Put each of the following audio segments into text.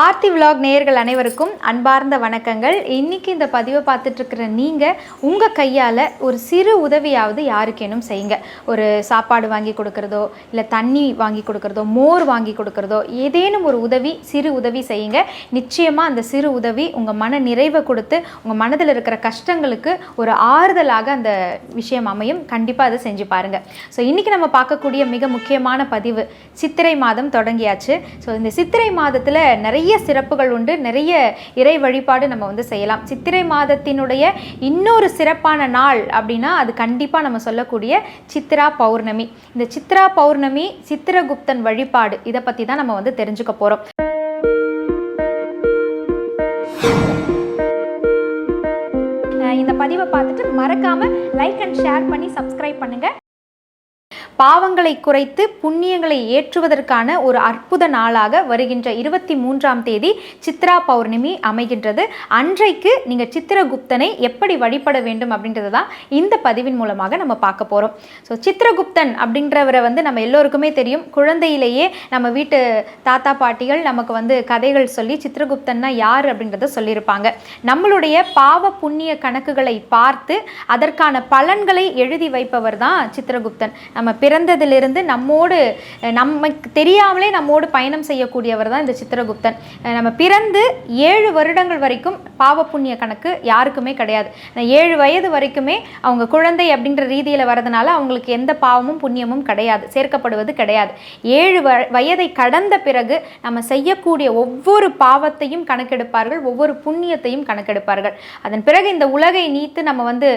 Aarthi vlog நேயர்கள் அனைவருக்கும் அன்பார்ந்த வணக்கங்கள். இன்னைக்கு இந்த பதிவை பார்த்துட்ருக்குற நீங்கள் உங்கள் கையால் ஒரு சிறு உதவியாவது யாருக்கேனும் செய்யுங்க. ஒரு சாப்பாடு வாங்கி கொடுக்குறதோ இல்லை தண்ணி வாங்கி கொடுக்குறதோ மோர் வாங்கி கொடுக்குறதோ ஏதேனும் ஒரு உதவி சிறு உதவி செய்யுங்க. நிச்சயமாக அந்த சிறு உதவி உங்கள் மன நிறைவை கொடுத்து உங்கள் மனதில் இருக்கிற கஷ்டங்களுக்கு ஒரு ஆறுதலாக அந்த விஷயம் அமையும். கண்டிப்பாக அதை செஞ்சு பாருங்கள் ஸோ இன்றைக்கி நம்ம பார்க்கக்கூடிய மிக முக்கியமான பதிவு சித்திரை மாதம் தொடங்கியாச்சு. ஸோ இந்த சித்திரை மாதத்தில் நிறைய சிறப்புகள் உண்டு. நிறைய இறை வழிபாடு நம்ம வந்து செய்யலாம். சித்திரை மாதத்தினுடைய இன்னொரு சிறப்பான நாள் அப்படின்னா அது கண்டிப்பாக நம்ம சொல்லக்கூடிய சித்ரா பௌர்ணமி. இந்த சித்ரா பௌர்ணமி சித்திரகுப்தன் வழிபாடு இதை பற்றி தான் நம்ம வந்து தெரிஞ்சுக்க போகிறோம் இந்த பதிவை பார்த்துட்டு மறக்காம லைக் அண்ட் ஷேர் பண்ணி சப்ஸ்கிரைப் பண்ணுங்க. பாவங்களை குறைத்து புண்ணியங்களை ஏற்றுவதற்கான ஒரு அற்புத நாளாக வருகின்ற இருபத்தி மூன்றாம் தேதி சித்ரா பௌர்ணமி அமைகின்றது. அன்றைக்கு நீங்கள் சித்திரகுப்தனை எப்படி வழிபட வேண்டும் அப்படின்றது தான் இந்த பதிவின் மூலமாக நம்ம பார்க்க போகிறோம் ஸோ சித்திரகுப்தன் அப்படின்றவரை வந்து நம்ம எல்லோருக்குமே தெரியும். குழந்தையிலேயே நம்ம வீட்டு தாத்தா பாட்டிகள் நமக்கு வந்து கதைகள் சொல்லி சித்திரகுப்தன்னா யார் அப்படின்றத சொல்லியிருப்பாங்க. நம்மளுடைய பாவ புண்ணிய கணக்குகளை பார்த்து அதற்கான பலன்களை எழுதி வைப்பவர் தான் சித்திரகுப்தன். நம்ம பிறந்ததிலிருந்து நம்மோடு நமக்கு தெரியாமலே நம்மோடு பயணம் செய்யக்கூடியவர் தான் இந்த சித்திரகுப்தன். நம்ம பிறந்து ஏழு வருடங்கள் வரைக்கும் பாவ புண்ணிய கணக்கு யாருக்குமே கிடையாது. ஏழு வயது வரைக்குமே அவங்க குழந்தை அப்படின்ற ரீதியில் வரதுனால அவங்களுக்கு எந்த பாவமும் புண்ணியமும் கிடையாது சேர்க்கப்படுவது கிடையாது. ஏழு வயதை கடந்த பிறகு நம்ம செய்யக்கூடிய ஒவ்வொரு பாவத்தையும் கணக்கெடுப்பார்கள் ஒவ்வொரு புண்ணியத்தையும் கணக்கெடுப்பார்கள். அதன் பிறகு இந்த உலகை நீத்து நம்ம வந்து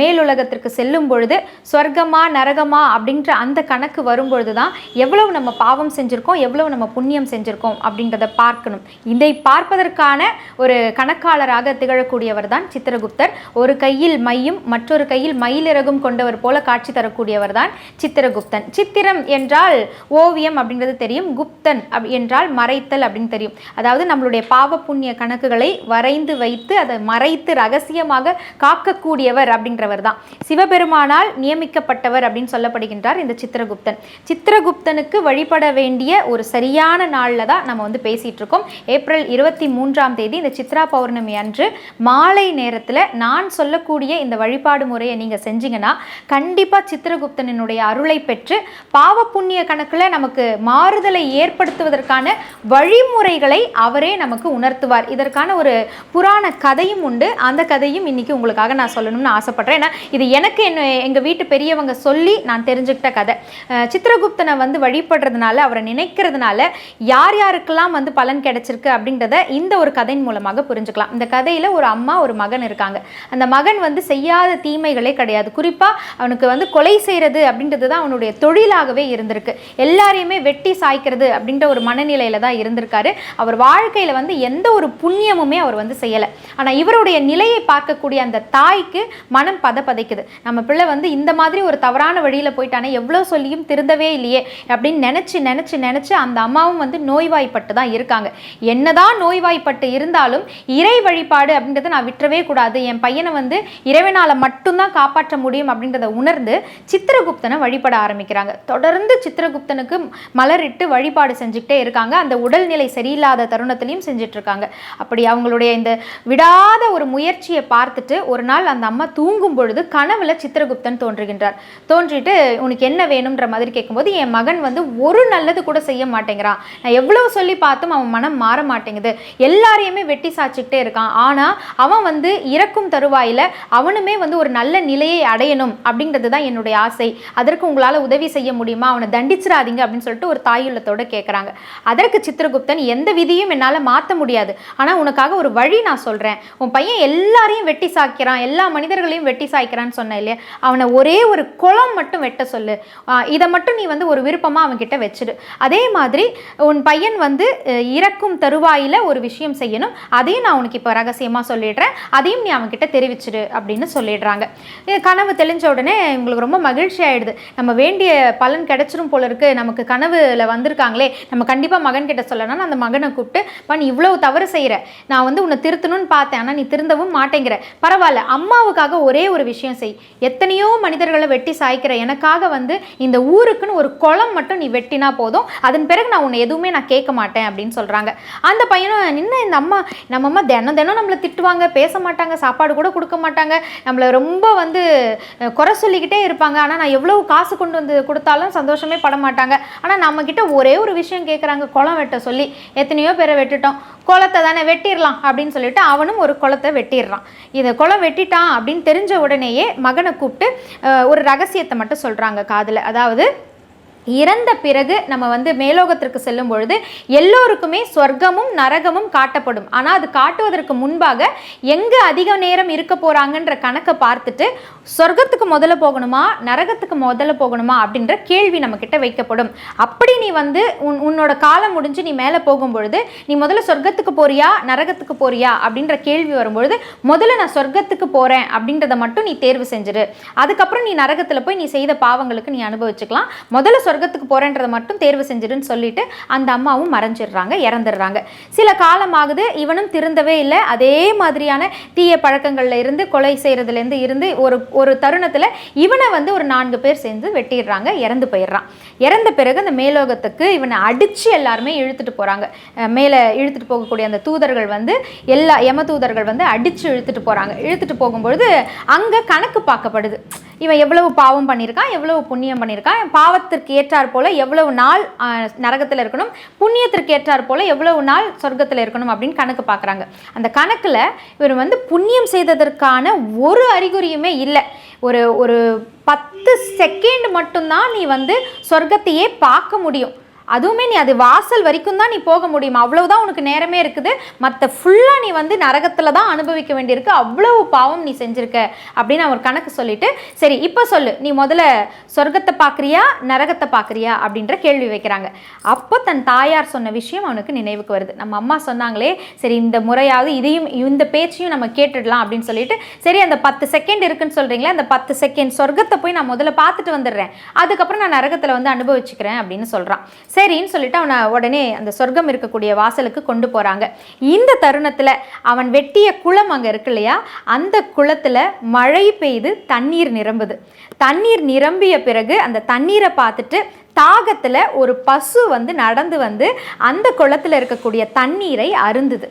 மேலுலகத்திற்கு செல்லும் பொழுது சொர்க்கமா நரகமா அப்படின்ற அந்த கணக்கு வரும்பொழுது தான் எவ்வளவு நம்ம பாவம் செஞ்சுருக்கோம் எவ்வளவு நம்ம புண்ணியம் செஞ்சுருக்கோம் அப்படின்றத பார்க்கணும். இதை பார்ப்பதற்கான ஒரு கணக்காளராக திகழக்கூடியவர் தான் சித்திரகுப்தர். ஒரு கையில் மையும் மற்றொரு கையில் மயிலிறகும் கொண்டவர் போல காட்சி தரக்கூடியவர் தான் சித்திரகுப்தன். சித்திரம் என்றால் ஓவியம் அப்படின்றது தெரியும் குப்தன் அப் என்றால் மறைத்தல் அப்படின்னு தெரியும். அதாவது நம்மளுடைய பாவ புண்ணிய கணக்குகளை வரைந்து வைத்து அதை மறைத்து ரகசியமாக காக்கக்கூடியவர் அப்படின்றவர் தான் சிவபெருமானால் நியமிக்கப்பட்டவர் அப்படின்னு சொல்லப்படுகின்றார். இந்த சித்திரகுப்தன். சித்திரகுப்தனுக்கு வழிபட வேண்டிய ஒரு சரியான நாளில் தான் நம்ம வந்து பேசிட்டு இருக்கோம். ஏப்ரல் இருபத்தி மூன்றாம் தேதி இந்த சித்ரா பௌர்ணமி அன்று மாலை நேரத்தில் நான் சொல்லக்கூடிய இந்த வழிபாடு முறையை நீங்கள் செஞ்சீங்கன்னா கண்டிப்பாக சித்திரகுப்தனினுடைய அருளை பெற்று பாவ புண்ணிய கணக்கில் நமக்கு மாறுதலை ஏற்படுத்துவதற்கான வழிமுறைகளை அவரே நமக்கு உணர்த்துவார். இதற்கான ஒரு புராண கதையும் உண்டு. அந்த கதையும் இன்னைக்கு உங்களுக்காக நான் சொல்லணும்னு ஆசைப்படுறேன். ஏன்னா இது எனக்கு என்ன எங்கள் வீட்டு பெரியவங்க சொல்லி நான் தெரிஞ்சுக்கிட்ட கதை. சித்திரகுப்தனை வந்து வழிபடுறதுனால அவரை நினைக்கிறதுனால யார் யாருக்கெல்லாம் வந்து பலன் கிடைச்சிருக்கு அப்படின்றத இந்த ஒரு கதையின் மூலமாக புரிஞ்சுக்கலாம். இந்த கதையில் ஒரு அம்மா ஒரு மகன் இருக்காங்க. அந்த மகன் வந்து செய்யாத தீமைகளே கிடையாது. குறிப்பாக அவனுக்கு வந்து கொலை செய்கிறது அப்படின்றது தான் அவனுடைய தொழிலாகவே இருந்திருக்கு. எல்லாரையுமே வெட்டி சாய்க்கிறது அப்படின்ற ஒரு மனநிலையில் தான் இருந்திருக்காரு. அவர் வாழ்க்கையில் வந்து எந்த ஒரு புண்ணியமுமே அவர் வந்து செய்யலை. ஆனால் இவருடைய நிலையை பார்க்கக்கூடிய அந்த தாய்க்கு மனம் பத பதைக்குது நம்ம பிள்ளை வந்து இந்த மாதிரி ஒரு தவறான வழியில் போயிட்டானே எவ்வளோ சொல்லியும் திருந்தவே இல்லையே அப்படின்னு நினச்சி நினச்சி நினச்சி அந்த அம்மாவும் வந்து நோய்வாய்ப்பட்டு தான் இருக்காங்க. என்னதான் நோய்வாய்ப்பட்டு இருந்தாலும் இறை வழிபாடு அப்படின்றத நான் விட்டுறவே கூடாது. என் பையனை வந்து இறைவனால் மட்டும்தான் காப்பாற்ற முடியும் அப்படின்றத உணர்ந்து சித்திரகுப்தனை வழிபட ஆரம்பிக்கிறாங்க. தொடர்ந்து சித்திரகுப்தனுக்கு மலரிட்டு வழிபாடு செஞ்சுக்கிட்டே இருக்காங்க. அந்த உடல்நிலை சரியில்லாத தருணத்திலையும் செஞ்சுட்டு இருக்காங்க. அப்படி அவங்களுடைய இந்த விடாத ஒரு முயற்சியை பார்த்துட்டு ஒரு நாள் அந்த அம்மா தூங்கும் பொழுது கனவுல சித்திரகுப்தன் தோன்றுகின்றார். தோன்றிட்டு உனக்கு என்ன வேணுன்ற மாதிரி கேட்கும்போது என் மகன் வந்து ஒரு நல்லது கூட செய்ய மாட்டேங்கிறான். நான் எவ்வளோ சொல்லி பார்த்தும் அவன் மனம் மாற மாட்டேங்குது. எல்லாரையுமே வெட்டி சாய்ச்சிக்கிட்டே இருக்கான். ஆனால் அவன் வந்து இறக்கும் தருவாயில் அவனுமே வந்து ஒரு நல்ல நிலையை அடையணும் அப்படின்றது தான் என்னுடைய ஆசை. அதற்கு உங்களால் உதவி செய்ய முடியுமா? அவனை தண்டிச்சிடாதீங்க அப்படின்னு சொல்லிட்டு ஒரு தாயுள்ளத்தோட கேட்குறாங்க அதற்கு சித்திரகுப்தன் எந்த விதியும் என்னால் மாற்ற முடியாது. ஆனால் உனக்காக ஒரு வழி நான் சொல்கிறேன் உன் பையன் எல்லாரையும் வெட்டி சாய்க்கிறான். எல்லா மனிதர்களையும் வெட்டி சாய்க்கிறான்னு சொன்னேன் இல்லையா? அவனை ஒரே ஒரு குளம் மட்டும் வெட்ட சொல்லு. சொல்லு. இதை மட்டும் நீ வந்து ஒரு விருப்பமாக அவன்கிட்ட வச்சிடு அதே மாதிரி உன் பையன் வந்து இறக்கும் தருவாயில் ஒரு விஷயம் செய்யணும். அதையும் நான் உனக்கு இப்போ ரகசியமாக சொல்லிடுறேன். அதையும் நீ அவன்கிட்ட தெரிவிச்சிடு அப்படின்னு சொல்லிடுறாங்க. கனவு தெளிஞ்ச உடனே உங்களுக்கு ரொம்ப மகிழ்ச்சி ஆயிடுது. நம்ம வேண்டிய பலன் கிடைச்சிரும் போல இருக்கு. நமக்கு கனவுல வந்திருக்காங்களே. நம்ம கண்டிப்பாக மகன் கிட்ட சொல்லணும்னு அந்த மகனை கூப்பிட்டு "பா, நீ தவறு செய்கிற நான் வந்து உன்னை திருத்தணும்னு பார்த்தேன். ஆனால் நீ திருந்தவும் மாட்டேங்கிற. பரவாயில்ல. அம்மாவுக்காக ஒரே ஒரு விஷயம் செய். எத்தனையோ மனிதர்களை வெட்டி சாய்க்கிற எனக்காக வந்து வந்து இந்த ஊருக்குன்னு ஒரு குளம் மட்டும் நீ வெட்டினா போதும். அதன் பிறகு நான் உன்னை எதுவுமே நான் கேட்க மாட்டேன் அப்படின்னு சொல்கிறாங்க அந்த பையனும் என்ன இந்த அம்மா நம்ம அம்மா தினம் தினம் நம்மளை திட்டுவாங்க பேச மாட்டாங்க சாப்பாடு கூட கொடுக்க மாட்டாங்க. நம்மளை ரொம்ப வந்து குறை சொல்லிக்கிட்டே இருப்பாங்க. ஆனால் நான் எவ்வளவு காசு கொண்டு வந்து கொடுத்தாலும் சந்தோஷமே பட மாட்டாங்க. ஆனால் நம்மக்கிட்ட ஒரே ஒரு விஷயம் கேட்குறாங்க குளம் வெட்ட சொல்லி. எத்தனையோ பேரை வெட்டுட்டோம். குளத்தை தானே வெட்டிடலாம் அப்படின்னு சொல்லிட்டு அவனும் ஒரு குளத்தை வெட்டிடுறான். இதை குளம் வெட்டிட்டான் அப்படின்னு தெரிஞ்ச உடனேயே மகனை கூப்பிட்டு ஒரு ரகசியத்தை மட்டும் சொல்கிறாங்க காதில். அதாவது இறந்த பிறகு நம்ம வந்து மேலோகத்திற்கு செல்லும் பொழுது எல்லோருக்குமே சொர்க்கமும் நரகமும் காட்டப்படும். ஆனால் அது காட்டுவதற்கு முன்பாக எங்கே அதிக நேரம் இருக்க போகிறாங்கன்ற கணக்கை பார்த்துட்டு சொர்க்கத்துக்கு முதல்ல போகணுமா நரகத்துக்கு முதல்ல போகணுமா அப்படின்ற கேள்வி நம்மக்கிட்ட வைக்கப்படும். அப்படி நீ வந்து உன் உன்னோட காலம் முடிஞ்சு நீ மேலே போகும் பொழுது நீ முதல்ல சொர்க்கத்துக்கு போறியா நரகத்துக்கு போறியா அப்படின்ற கேள்வி வரும்பொழுது முதல்ல நான் சொர்க்கத்துக்கு போகிறேன் அப்படின்றத மட்டும் நீ தேர்வு செஞ்சிரு. அதுக்கப்புறம் நீ நரகத்தில் போய் நீ செய்த பாவங்களுக்கு நீ அனுபவிச்சுக்கலாம். முதல்ல சொர்க்கத்துக்கு போகிறேன்றதை மட்டும் தேர்வு செஞ்சிடுன்னு சொல்லிட்டு அந்த அம்மாவும் மறைஞ்சிடுறாங்க இறந்துடுறாங்க. சில காலமாகுது இவனும் திருந்தவே இல்லை. அதே மாதிரியான தீய பழக்கங்கள்ல இருந்து கொலை செய்கிறதுலேருந்து இருந்து ஒரு ஒரு தருணத்தில் இவனை வந்து ஒரு நான்கு பேர் சேர்ந்து வெட்டிடுறாங்க இறந்து போயிடுறான். இறந்த பிறகு அந்த மேலோகத்துக்கு இவனை அடித்து எல்லாருமே இழுத்துட்டு போகிறாங்க மேலே இழுத்துட்டு போகக்கூடிய அந்த தூதர்கள் வந்து எல்லா யம தூதர்கள் வந்து அடித்து இழுத்துட்டு போகிறாங்க இழுத்துட்டு போகும்பொழுது அங்கே கணக்கு பார்க்கப்படுது. இவன் எவ்வளவு பாவம் பண்ணியிருக்கான் எவ்வளவு புண்ணியம் பண்ணியிருக்கான் பாவத்திற்கு ஏற்றார் போல எவ்வளவு நாள் நரகத்தில் இருக்கணும் புண்ணியத்திற்கு ஏற்றார் போல எவ்வளவு நாள் சொர்க்கத்தில் இருக்கணும் அப்படின்னு கணக்கு பார்க்குறாங்க. அந்த கணக்கில் இவர் வந்து புண்ணியம் செய்ததற்கான ஒரு அறிகுறியுமே இல்லை. ஒரு ஒரு பத்து செகண்ட் மட்டும்தான் நீ வந்து சொர்க்கத்தையே பார்க்க முடியும். அதுவுமே நீ அது வாசல் வரைக்கும் தான் நீ போக முடியும். அவ்வளவுதான் உனக்கு நேரமே இருக்குது. மற்ற ஃபுல்லாக நீ வந்து நரகத்தில் தான் அனுபவிக்க வேண்டியிருக்கு. அவ்வளவு பாவம் நீ செஞ்சிருக்க. அப்படின்னு அவர் கணக்கு சொல்லிட்டு சரி இப்போ சொல்லு. நீ முதல்ல சொர்க்கத்தை பார்க்குறியா நரகத்தை பார்க்குறியா அப்படின்ற கேள்வி வைக்கிறாங்க. அப்போ தன் தாயார் சொன்ன விஷயம் அவனுக்கு நினைவுக்கு வருது. நம்ம அம்மா சொன்னாங்களே சரி இந்த முறையாவது இதையும் இந்த பேச்சையும் நம்ம கேட்டுடலாம் அப்படின்னு சொல்லிட்டு சரி அந்த பத்து செகண்ட் இருக்குன்னு சொல்கிறீங்களே அந்த பத்து செகண்ட் சொர்க்கத்தை போய் நான் முதல்ல பார்த்துட்டு வந்துடுறேன். அதுக்கப்புறம் நான் நரகத்தில் வந்து அனுபவிச்சுக்கிறேன் அப்படின்னு சொல்கிறான் சரின்னு சொல்லிட்டு அவனை உடனே அந்த சொர்க்கம் இருக்கக்கூடிய வாசலுக்கு கொண்டு போகிறாங்க இந்த தருணத்தில் அவன் வெட்டிய குளம் அங்கே இருக்கு இல்லையா? அந்த குளத்தில் மழை பெய்து தண்ணீர் நிரம்புது. தண்ணீர் நிரம்பிய பிறகு அந்த தண்ணீரை பார்த்துட்டு தாகத்தில் ஒரு பசு வந்து நடந்து வந்து அந்த குளத்தில் இருக்கக்கூடிய தண்ணீரை அருந்துது.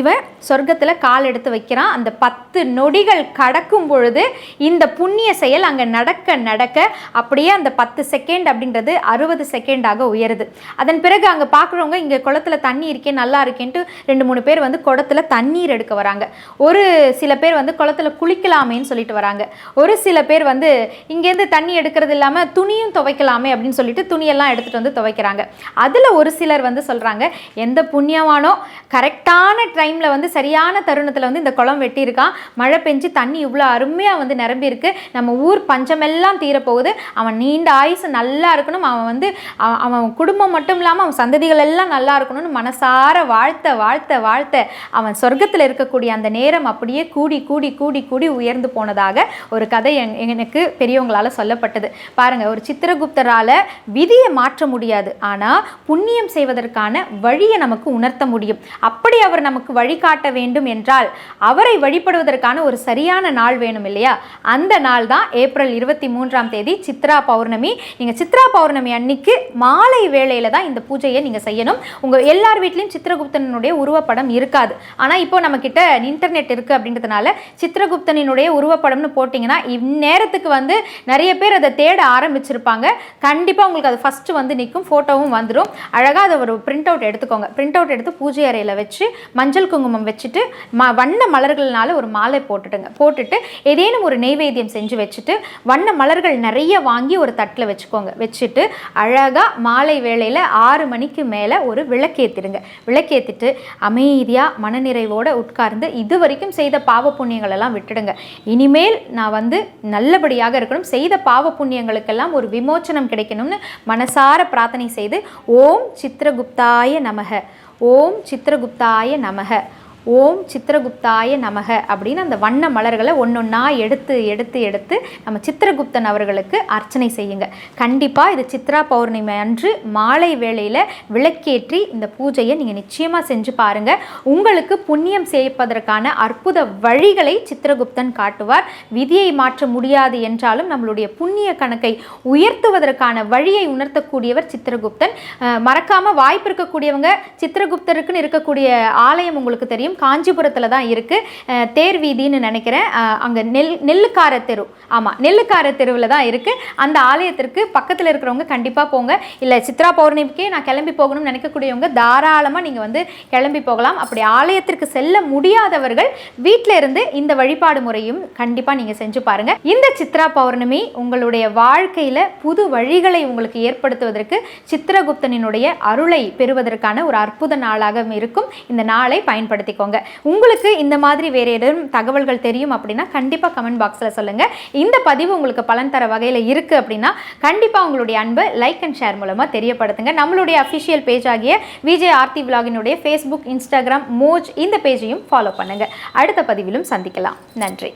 இவன் சொர்க்கத்தில் கால் எடுத்து வைக்கிறான் அந்த பத்து நொடிகள் கடக்கும் பொழுது இந்த புண்ணிய செயல் அங்கே நடக்க நடக்க அப்படியே அந்த பத்து செகண்ட் அப்படின்றது அறுபது செகண்டாக உயருது. அதன் பிறகு அங்கே பார்க்குறவங்க இங்கே குளத்துல தண்ணி இருக்கே நல்லா இருக்கேன்ட்டு ரெண்டு மூணு பேர் வந்து குளத்துல தண்ணீர் எடுக்க வராங்க. ஒரு சில பேர் வந்து குளத்துல குளிக்கலாமேன்னு சொல்லிட்டு வராங்க. ஒரு சில பேர் வந்து இங்கேருந்து தண்ணி எடுக்கிறது இல்லாமல் துணியும் துவைக்கலாமே அப்படின்னு சொல்லிட்டு துணியெல்லாம் எடுத்துகிட்டு வந்து துவைக்கிறாங்க. அதில் ஒரு சிலர் வந்து சொல்கிறாங்க எந்த புண்ணியவானோ கரெக்டான டைமில் வந்து சரியான தருணத்தில் வந்து இந்த குளம் வெட்டியிருக்கான் மழை பெஞ்சு தண்ணி இவ்வளோ அருமையாக வந்து நிரம்பியிருக்கு. நம்ம ஊர் பஞ்சமெல்லாம் தீரப்போகுது. அவன் நீண்ட ஆயுசு நல்லா இருக்கணும். அவன் வந்து அவன் குடும்பம் மட்டும் இல்லாமல் அவன் சந்ததிகள் எல்லாம் நல்லா இருக்கணும்னு மனசார வாழ்த்த வாழ்த்த வாழ்த்த அவன் சொர்க்கத்தில் இருக்கக்கூடிய அந்த நேரம் அப்படியே கூடி கூடி கூடி கூடி உயர்ந்து போனதாக ஒரு கதை என்- எனக்கு பெரியவங்களால் சொல்லப்பட்டது. பாருங்கள் ஒரு சித்திரகுப்தரால் விதியை மாற்ற முடியாது. ஆனால் புண்ணியம் செய்வதற்கான வழியை நமக்கு உணர்த்த முடியும். அப்படி அவர் நமக்கு வழிகாட்ட வேண்டும் என்றால் அவரை வழிபடுவதற்கான ஒரு சரியான நாள் வேணும் இல்லையா? அந்த நாள் தான் ஏப்ரல் இருபத்தி மூன்றாம் தேதி சித்ரா பௌர்ணமி. நீங்கள் சித்ரா பௌர்ணமி அன்னைக்கு மாலை வேளையில் தான் இந்த பூஜையை நீங்கள் செய்யணும். உங்கள் எல்லார் வீட்லேயும் சித்திரகுப்தனுடைய உருவப்படம் இருக்காது. ஆனால் இப்போ நம்மக்கிட்ட இன்டர்நெட் இருக்குது அப்படின்றதுனால சித்திரகுப்தனினுடைய உருவப்படம்னு போட்டிங்கன்னா இந்நேரத்துக்கு வந்து நிறைய பேர் அதை தேட ஆரம்பிச்சிருப்பாங்க. கண்டிப்பாக உங்களுக்கு அது ஃபஸ்ட்டு வந்து நிற்கும் ஃபோட்டோவும் வந்துடும் அழகாக அதை ஒரு பிரிண்ட் அவுட் எடுத்துக்கோங்க. பிரிண்ட் அவுட் எடுத்து பூஜை அறையில் வச்சு மஞ்சள் குங்குமம் வச்சுட்டு ம வண்ண மலர்கள்னால ஒரு மாலை போட்டுட்டுங்க. போட்டுட்டு ஏதேனும் ஒரு நெய்வேத்தியம் செஞ்சு வச்சுட்டு வண்ண மலர்கள் நிறைய வாங்கி ஒரு தட்டில் வச்சுக்கோங்க. வச்சுட்டு அழகாக மாலை வேளையில் ஆறு மணிக்கு மேலே ஒரு விளக்கேற்றிடுங்க விளக்கேற்றிட்டு அமைதியாக மனநிறைவோடு உட்கார்ந்து இது வரைக்கும் செய்த பாவ புண்ணியங்கள் எல்லாம் விட்டுடுங்க. இனிமேல் நான் வந்து நல்லபடியாக இருக்கணும். செய்த பாவ புண்ணியங்களுக்கெல்லாம் ஒரு விமோச்சனம் கிடைக்கணும்னு மனசார பிரார்த்தனை செய்து ஓம் சித்திரகுப்தாய நமக. ஓம் சித்திரகுப்தாய நமக. ஓம் சித்திரகுப்தாய நமக அப்படின்னு அந்த வண்ண மலர்களை ஒன்றொன்னா எடுத்து எடுத்து எடுத்து நம்ம சித்திரகுப்தன் அவர்களுக்கு அர்ச்சனை செய்யுங்க. கண்டிப்பாக இது சித்ரா பௌர்ணமி அன்று மாலை வேளையில் விளக்கேற்றி இந்த பூஜையை நீங்கள் நிச்சயமாக செஞ்சு பாருங்கள் உங்களுக்கு புண்ணியம் சேர்ப்பதற்கான அற்புத வழிகளை சித்திரகுப்தன் காட்டுவார். விதியை மாற்ற முடியாது என்றாலும் நம்மளுடைய புண்ணிய கணக்கை உயர்த்துவதற்கான வழியை உணர்த்தக்கூடியவர் சித்திரகுப்தன். மறக்காமல் வாய்ப்பு இருக்கக்கூடியவங்க சித்திரகுப்தருக்குன்னு இருக்கக்கூடிய ஆலயம் உங்களுக்கு தெரியும். காஞ்சிபுரத்தில் தான் இருக்குது தேர் வீதின்னு நினைக்கிறேன். அங்கே நெல் நெல்லுக்கார தெரு. ஆமாம் நெல்லுக்கார தெருவில் தான் இருக்குது அந்த ஆலயத்திற்கு பக்கத்தில் இருக்கிறவங்க கண்டிப்பாக போங்க. இல்லை சித்ரா பௌர்ணமிக்கே நான் கிளம்பி போகணும்னு நினைக்கக்கூடியவங்க தாராளமாக நீங்கள் வந்து கிளம்பி போகலாம். அப்படி ஆலயத்திற்கு செல்ல முடியாதவர்கள் வீட்டில் இருந்து இந்த வழிபாடு முறையும் கண்டிப்பாக நீங்கள் செஞ்சு பாருங்கள் இந்த சித்ரா பௌர்ணமி உங்களுடைய வாழ்க்கையில் புது வழிகளை உங்களுக்கு ஏற்படுத்துவதற்கு சித்திரகுப்தனினுடைய அருளை பெறுவதற்கான ஒரு அற்புத நாளாக இருக்கும். இந்த நாளை பயன்படுத்திக்கோங்க. உங்களுக்கு இந்த மாதிரி வேறு ஏதும் தகவல்கள் தெரியும் அப்படின்னா கண்டிப்பாக கமெண்ட் பாக்ஸில் சொல்லுங்கள் இந்த பதிவு உங்களுக்கு பலன் தர வகையில் இருக்குது அப்படின்னா கண்டிப்பாக உங்களுடைய அன்பை லைக் அண்ட் ஷேர் மூலமாக தெரியப்படுத்துங்க. நம்மளுடைய அஃபிஷியல் பேஜ் ஆகிய விஜய் ஆர்த்தி விலாகினுடைய ஃபேஸ்புக் இன்ஸ்டாகிராம் மோஜ் இந்த பேஜையும் ஃபாலோ பண்ணுங்கள் அடுத்த பதிவிலும் சந்திக்கலாம். நன்றி.